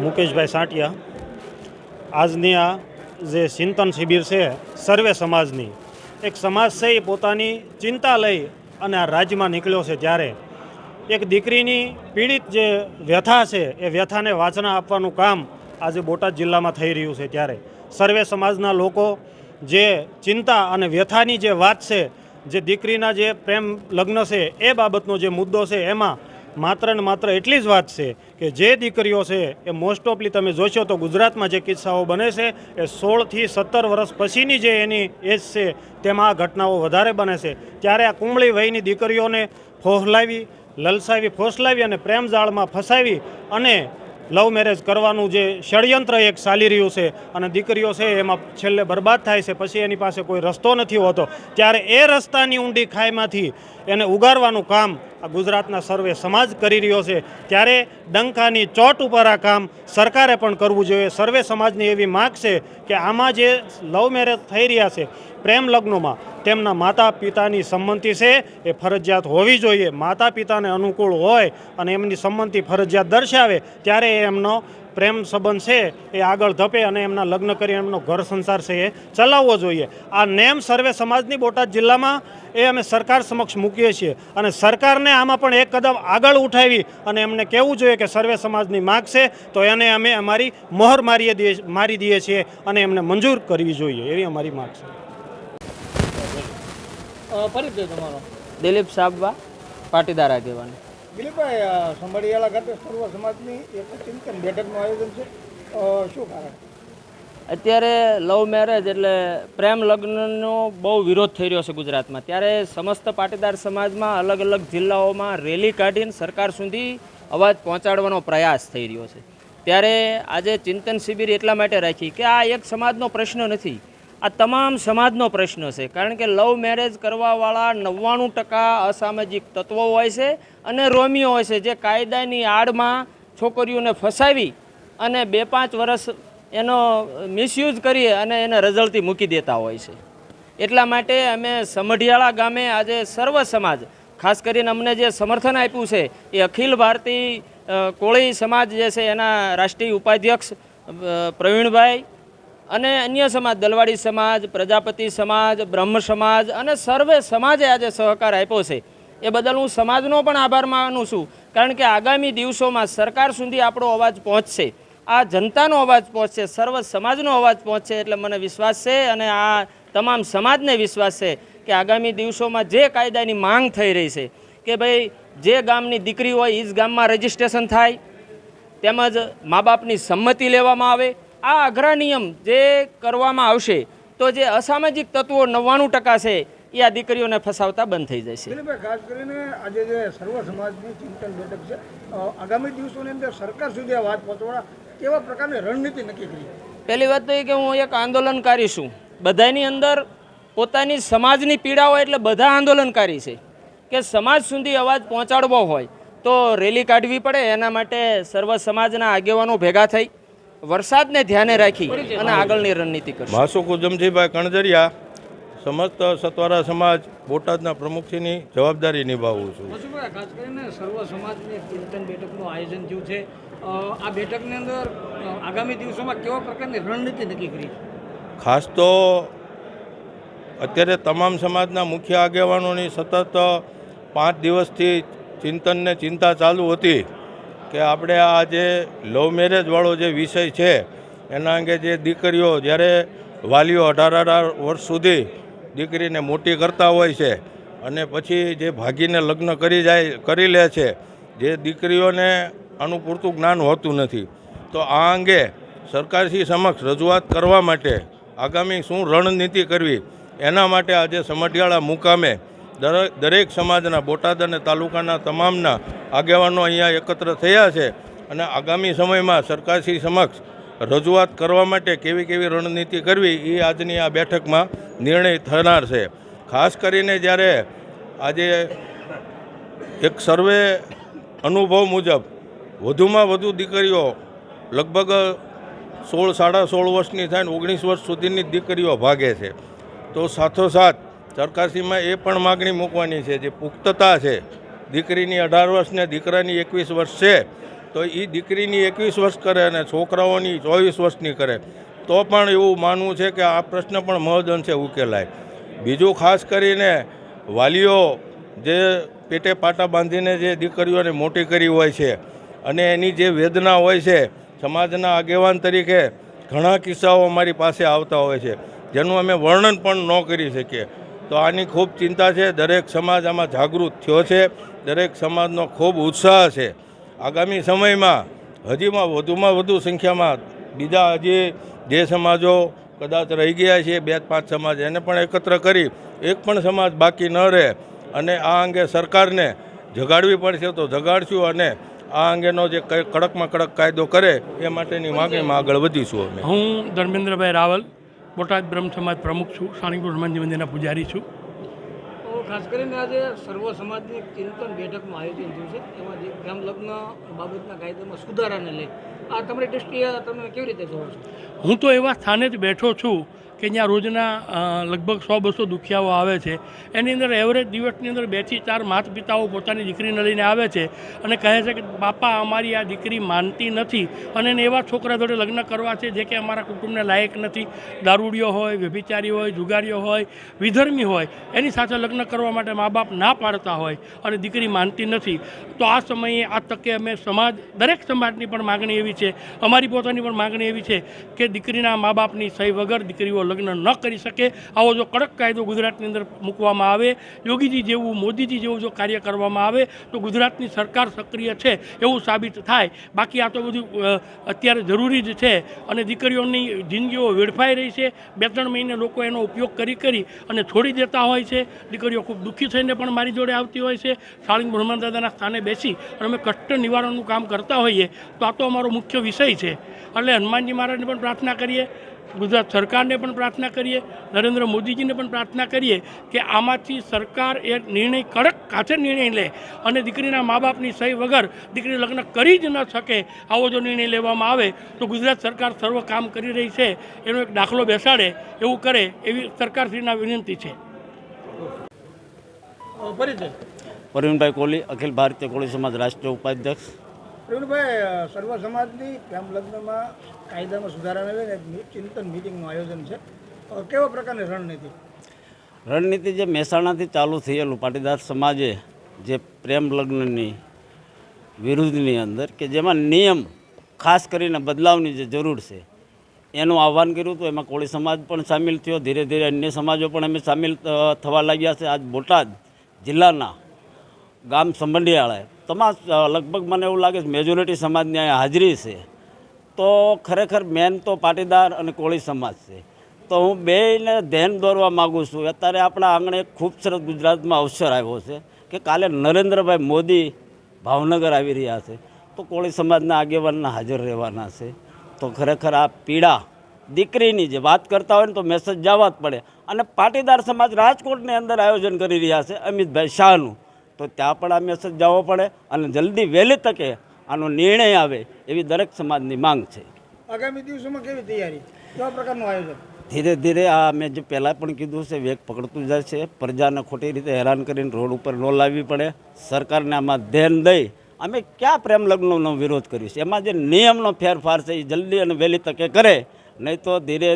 મુકેશભાઈ સાંટિયા. આજની આ જે ચિંતન શિબિર છે, સર્વે સમાજની, એક સમાજ છે એ પોતાની ચિંતા લઈ અને આ રાજ્યમાં નીકળ્યો છે ત્યારે એક દીકરીની પીડિત જે વ્યથા છે, એ વ્યથાને વાચના આપવાનું કામ આજે બોટાદ જિલ્લામાં થઈ રહ્યું છે ત્યારે. સર્વે સમાજના લોકો જે ચિંતા અને વ્યથાની જે વાત છે, જે દીકરીના જે પ્રેમ લગ્ન છે, એ બાબતનો જે મુદ્દો છે, એમાં માત્ર ને માત્ર એટલી જ વાત છે કે જે દીકરીઓ છે એ મોસ્ટ ઓફલી તમે જોશો તો ગુજરાતમાં જે કિસ્સાઓ બને છે એ સોળથી સત્તર વર્ષ પછીની જે એની એજ છે તેમાં આ ઘટનાઓ વધારે બને છે. ત્યારે આ કુંબળી વયની દીકરીઓને ફોહલાવી, લલસાવી, ફોસલાવી અને પ્રેમ જાળમાં ફસાવી અને લવ મેરેજ કરવાનું જે ષડયંત્ર એક ચાલી રહ્યું છે અને દીકરીઓ છે એમાં છેલ્લે બરબાદ થાય છે, પછી એની પાસે કોઈ રસ્તો નથી હોતો. ત્યારે એ રસ્તાની ઊંડી ખાઈમાંથી એને ઉગારવાનું કામ આ ગુજરાતના સર્વે સમાજ કરી રહ્યો છે. ત્યારે ડંકાની ચોટ ઉપર આ કામ સરકારે પણ કરવું જોઈએ. સર્વે સમાજની એવી માગ છે કે આમાં જે લવ મેરેજ થઈ રહ્યા છે, પ્રેમ લગ્નોમાં તેમના માતા પિતાની સંમતિ છે, એ ફરજિયાત હોવી જોઈએ. માતા પિતાને અનુકૂળ હોય અને એમની સંમતિ ફરજિયાત દર્શાવે, ત્યારે એમનો પ્રેમ સંબંધ છે, એ આગળ ધપે અને એમના લગ્ન કરી એમનો ઘર સંસાર છે, એ ચલાવવો જોઈએ. આ નેમ સર્વે સમાજની બોટાદ જિલ્લામાં એ અમે સરકાર સમક્ષ મૂકીએ છીએ. અને સરકારને આમાં પણ એક કદમ આગળ ઉઠાવી અને એમને કહેવું જોઈએ કે સર્વે સમાજની માગ છે, તો એને અમે અમારી મોહર મારી દઈએ મારી દઈએ છીએ અને એમને મંજૂર કરવી જોઈએ. એવી અમારી માગ છે. પરિચય તમારો? દિલીપ સાબવા પાટીદાર આગેવાન દિલીપભાઈ સંભાળિયાળા ખાતે સર્વ સમાજની એક ચિંતન બેઠકનું આયોજન છે. શું કારણ? અત્યારે લવ મેરેજ એટલે પ્રેમ લગ્નનો બહુ વિરોધ થઈ રહ્યો છે ગુજરાતમાં. ત્યારે સમસ્ત પાટીદાર સમાજમાં અલગ અલગ જિલ્લાઓમાં રેલી કાઢીને સરકાર સુધી અવાજ પહોંચાડવાનો પ્રયાસ થઈ રહ્યો છે. ત્યારે આજે ચિંતન શિબિર એટલા માટે રાખી કે આ એક સમાજનો પ્રશ્ન નથી. આ તમામ સમાજનો પ્રશ્ન છે. કારણ કે લવ મેરેજ કરવાવાળા નવ્વાણું ટકા અસામાજિક તત્વો હોય છે અને રોમિયો હોય છે, જે કાયદાની આડમાં છોકરીઓને ફસાવી અને બે પાંચ વર્ષ એનો મિસયુઝ કરી અને એને રઝળતી મૂકી દેતા હોય છે. એટલા માટે અમે સમઢિયાળા ગામે આજે સર્વ સમાજ, ખાસ કરીને અમને જે સમર્થન આપ્યું છે, એ અખિલ ભારતીય કોળી સમાજ જે છે એના રાષ્ટ્રીય ઉપાધ્યક્ષ પ્રવીણભાઈ અને અન્ય સમાજ, દલવાડી સમાજ, પ્રજાપતિ સમાજ, બ્રહ્મ સમાજ અને સર્વે સમાજે આજે સહકાર આપ્યો છે. એ બદલ હું સમાજનો પણ આભાર માનું છું. કારણ કે આગામી દિવસોમાં સરકાર સુધી આપણો અવાજ પહોંચશે. આ જનતાનો અવાજ પહોંચશે, સર્વ સમાજનો અવાજ પહોંચશે એટલે મને વિશ્વાસ છે અને આ તમામ સમાજને વિશ્વાસ છે કે આગામી દિવસોમાં જે કાયદાની માંગ થઈ રહી છે કે ભાઈ, જે ગામની દીકરી હોય એ જ ગામમાં રજીસ્ટ્રેશન થાય, તેમજ મા બાપની સંમતિ લેવામાં આવે આ અઘરા નિયમ જે કરવામાં આવશે તો જે અસામાજિક તત્વો નવ્વાણું ટકા છે એ આ દીકરીઓને ફસાવતા બંધ થઈ જશે. ખાસ કરીને આજે જે સર્વ સમાજની ચિંતન બેઠક છે આગામી દિવસોની અંદર સરકાર સુધી આ વાત પહોંચવા કેવા પ્રકારની રણનીતિ નક્કી કરી? પહેલી વાત તો એ કે હું એક આંદોલનકારી છું. બધાની અંદર પોતાની સમાજની પીડા હોય એટલે બધા આંદોલનકારી છે. કે સમાજ સુધી અવાજ પહોંચાડવો હોય તો રેલી કાઢવી પડે એના માટે સર્વ સમાજના આગેવાનો ભેગા થઈ. વરસાદને ધ્યાને રાખી અને આગળની રણનીતિ કરશે. માસુક ઉજમજીભાઈ કણજરિયા સમસ્ત સતવારા સમાજ બોટાદના પ્રમુખશ્રીની જવાબદારી નિભાવું છું. ખાસ કરીને સર્વ સમાજની ચિંતન બેઠકનું આયોજન થયું છે. આ બેઠકની અંદર આગામી દિવસોમાં કેવા પ્રકારની રણનીતિ નક્કી કરી ખાસ તો અત્યારે તમામ સમાજના મુખ્ય આગેવાનોની સતત પાંચ દિવસથી ચિંતનને ચિંતા ચાલુ હતી. કે આપણે આ જે લવ મેરેજવાળો જે વિષય છે, એના અંગે જે દીકરીઓ જ્યારે વાલીઓ અઢાર અઢાર વર્ષ સુધી દીકરીને મોટી કરતા હોય છે અને પછી જે ભાગીને લગ્ન કરી જાય, કરી લે છે, જે દીકરીઓને આનું પૂરતું જ્ઞાન હોતું નથી. તો આ અંગે સરકારશ્રી સમક્ષ રજૂઆત કરવા માટે આગામી શું રણનીતિ કરવી, એના માટે આજે સમઢિયાળા મુકામે દરેક સમાજના, બોટાદ અને તાલુકાના તમામના આગેવાનો અહીંયા એકત્ર થયા છે અને આગામી સમયમાં સરકારશ્રી સમક્ષ રજૂઆત કરવા માટે કેવી કેવી રણનીતિ કરવી એ આજની આ બેઠકમાં નિર્ણય થનાર છે. ખાસ કરીને જ્યારે આજે એક સર્વે અનુભવ મુજબ વધુમાં વધુ દીકરીઓ લગભગ સોળ, સાડા સોળ વર્ષની થાય ઓગણીસ વર્ષ સુધીની દીકરીઓ ભાગે છે. તો સાથોસાથ સરકારશ્રીમાં એ પણ માગણી મૂકવાની છે જે પુખ્તતા છે. દીકરીની અઢાર વર્ષ ને દીકરાની એકવીસ વર્ષ છે, તો એ દીકરીની એકવીસ વર્ષ કરે અને છોકરાઓની ચોવીસ વર્ષની કરે. તો પણ એવું માનવું છે કે આ પ્રશ્ન પણ મહદઅંશે ઉકેલાય. બીજું ખાસ કરીને વાલીઓ જે પેટે પાટા બાંધીને જે દીકરીઓને મોટી કરી હોય છે અને એની જે વેદના હોય છે, સમાજના આગેવાન તરીકે ઘણા કિસ્સાઓ અમારી પાસે આવતા હોય છે, જેનું અમે વર્ણન પણ ન કરી શકીએ. તો આની ખૂબ ચિંતા છે. દરેક સમાજ આમાં જાગૃત થયો છે. દરેક સમાજનો ખૂબ ઉત્સાહ છે. આગામી સમયમાં હજીમાં વધુમાં વધુ સંખ્યામાં બીજા હજી જે સમાજો કદાચ રહી ગયા છે બે પાંચ સમાજ એને પણ એકત્ર કરી એક પણ સમાજ બાકી ન રહે અને આ અંગે સરકારને જગાડવી પડશે તો જગાડશું અને આ અંગેનો જે કડકમાં કડક કાયદો કરે એ માટેની માગણીમાં આગળ વધીશું અમે. હું ધર્મેન્દ્રભાઈ રાવલ બોટાદ બ્રહ્મ સમાજ પ્રમુખ છું સાણીપુર હનુમાનજી મંદિરના પૂજારી છું. તો ખાસ કરીને આજે સર્વ સમાજની ચિંતન બેઠકનું આયોજન થયું છે. એમાં જે ગ્રામ લગ્ન બાબતના કાયદામાં સુધારાને લઈ. આ તમારી દૃષ્ટિએ તમે કેવી રીતે જોવો છો? હું તો એવા સ્થાને જ બેઠો છું કે જ્યાં રોજના લગભગ સો બસો દુખિયાઓ આવે છે. એની અંદર એવરેજ દિવસની અંદર બેથી ચાર માતા પિતાઓ પોતાની દીકરીને લઈને આવે છે અને કહે છે કે, બાપા, અમારી આ દીકરી માનતી નથી. અને એને એવા છોકરા જોડે લગ્ન કરવા છે જે કે અમારા કુટુંબને લાયક નથી. દારૂડિયો હોય, વ્યભિચારી હોય, જુગારીઓ હોય, વિધર્મી હોય, એની સાથે લગ્ન કરવા માટે મા બાપ ના પાડતા હોય અને દીકરી માનતી નથી. તો આ સમયે, આ તકે અમે સમાજ, દરેક સમાજની પણ માગણી એવી છે, અમારી પોતાની પણ માગણી એવી છે કે દીકરીના મા બાપની સહી વગર દીકરીઓ લગ્ન ન કરી શકે, આવો જો કડક કાયદો ગુજરાતની અંદર મૂકવામાં આવે, યોગીજી જેવું, મોદીજી જેવું જો કાર્ય કરવામાં આવે, તો ગુજરાતની સરકાર સક્રિય છે એવું સાબિત થાય. બાકી આ તો બધું અત્યારે જરૂરી જ છે અને દીકરીઓની જિંદગીઓ વેડફાઈ રહી છે. બે ત્રણ મહિને લોકો એનો ઉપયોગ કરી કરી અને છોડી દેતા હોય છે. દીકરીઓ ખૂબ દુઃખી થઈને પણ મારી જોડે આવતી હોય છે. શાળિંગ બ્રહ્મણ દાદાના સ્થાને બેસી અને અમે કષ્ટ નિવારણનું કામ કરતા હોઈએ, તો આ તો અમારો મુખ્ય વિષય છે. એટલે હનુમાનજી મહારાજને પણ પ્રાર્થના કરીએ. ગુજરાત સરકારને પણ પ્રાર્થના કરીએ નરેન્દ્ર મોદીજીને પણ પ્રાર્થના કરીએ કે આમાંથી સરકાર એ નિર્ણય કડક કાચે નિર્ણય લે અને દીકરીના મા બાપની સહી વગર દીકરી લગ્ન કરી જ ન શકે આવો જો નિર્ણય લેવામાં આવે તો ગુજરાત સરકાર સર્વ કામ કરી રહી છે એનો એક દાખલો બેસાડે એવું કરે એવી સરકારશ્રીના વિનંતી છે. અ, કોહલી અખિલ ભારતીય કોળી સમાજ રાષ્ટ્રીય ઉપાધ્યક્ષ. પ્રવીણભાઈ સર્વ સમાજની ગ્રામ લગ્નમાં કાયદામાં સુધારાને લઈને ચિંતન મિટિંગનું આયોજન છે? કેવા પ્રકારની રણનીતિ? રણનીતિ જે મહેસાણાથી ચાલુ થયેલું, પાટીદાર સમાજે જે પ્રેમ લગ્નની વિરુદ્ધની અંદર કે જેમાં નિયમ, ખાસ કરીને બદલાવની જે જરૂર છે, એનું આહવાન કર્યું હતું. એમાં કોળી સમાજ પણ સામેલ થયો. ધીરે ધીરે અન્ય સમાજો પણ અમે સામેલ થવા લાગ્યા છે. આજ બોટાદ જિલ્લાના ગામ સંબંધિયાળાએ તમામ લગભગ મને એવું લાગે છે મેજોરિટી સમાજની અહીંયા હાજરી છે. તો ખરેખર મેન તો પાટીદાર અને કોળી સમાજ છે. તો હું બેને ધ્યાન દોરવા માગું છું. અત્યારે આપણા આંગણે ખૂબ સરસ ગુજરાતમાં અવસર આવ્યો છે કે કાલે નરેન્દ્રભાઈ મોદી ભાવનગર આવી રહ્યા છે. તો કોળી સમાજના આગેવાનના હાજર રહેવાના છે. તો ખરેખર આ પીડા દીકરીની જે વાત કરતા હોય ને તો મેસેજ જવા જ પડે. અને પાટીદાર સમાજ રાજકોટની અંદર આયોજન કરી રહ્યા છે અમિતભાઈ શાહનું. તો ત્યાં પણ આ મેસેજ જવો પડે અને જલ્દી વહેલી તકે આનો નિર્ણય આવે એવી દરેક સમાજની માંગ છે. આગામી દિવસોમાં કેવી તૈયારી? કેવા પ્રકારનું આયોજન? ધીરે ધીરે આ મેં જે પહેલાં પણ કીધું છે વેગ પકડતું જાય છે પ્રજાને ખોટી રીતે હેરાન કરીને રોડ ઉપર ન લાવવી પડે. સરકારને આમાં ધ્યાન દઈ અમે ક્યાં પ્રેમ લગ્નનો વિરોધ કર્યો છે? એમાં જે નિયમનો ફેરફાર છે એ જલ્દી અને વહેલી તકે કરે. નહીં તો ધીરે